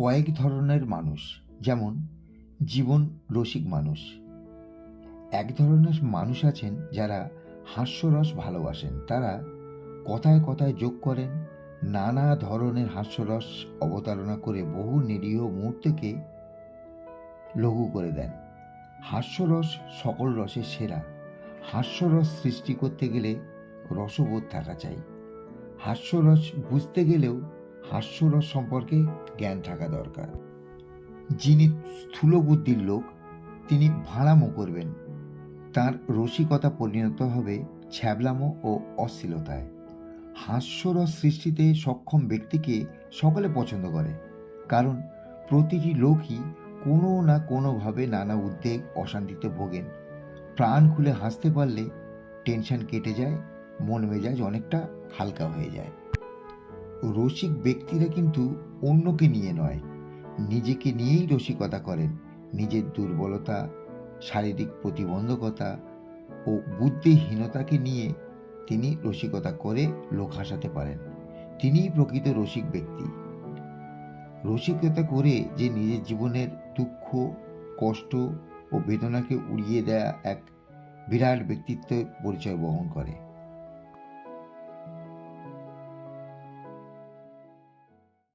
কয়েক ধরনের মানুষ, যেমন জীবন রসিক মানুষ। এক ধরনের মানুষ আছেন যারা হাস্যরস ভালোবাসেন। তারা কথায় কথায় যোগ করেন, নানা ধরনের হাস্যরস অবতারণা করে বহু নিরীহ মুহূর্তকে লঘু করে দেন। হাস্যরস সকল রসের সেরা। হাস্যরস সৃষ্টি করতে গেলে রসবোধ থাকা চাই। হাস্যরস বুঝতে গেলেও হাস্যরস সম্পর্কে জ্ঞান থাকা দরকার। যিনি স্থূল বুদ্ধির লোক, তিনি ভাড়ামো করবেন। তার রসিকতা পরিণত হবে ছ্যাবলামো ও অশ্লীলতায়। হাস্যরস সৃষ্টিতে সক্ষম ব্যক্তিকে সকলে পছন্দ করে, কারণ প্রতিটি লোকই কোনো না কোনোভাবে নানা উদ্বেগ অশান্তিতে ভোগেন। প্রাণ খুলে হাসতে পারলে টেনশন কেটে যায়, মন মেজাজ অনেকটা হালকা হয়ে যায়। রসিক ব্যক্তিরা কিন্তু অন্যকে নিয়ে নয়। নিজেকে নিয়েই রসিকতা করেন। নিজের দুর্বলতা, শারীরিক প্রতিবন্ধকতা ও বুদ্ধিহীনতাকে নিয়ে তিনি রসিকতা করে লোক হাসাতে পারেন। তিনিই প্রকৃত রসিক ব্যক্তি। রসিকতা করে যে নিজের জীবনের দুঃখ, কষ্ট ও বেদনাকে উড়িয়ে দেয়া এক বিরাট ব্যক্তিত্বের পরিচয় বহন করে।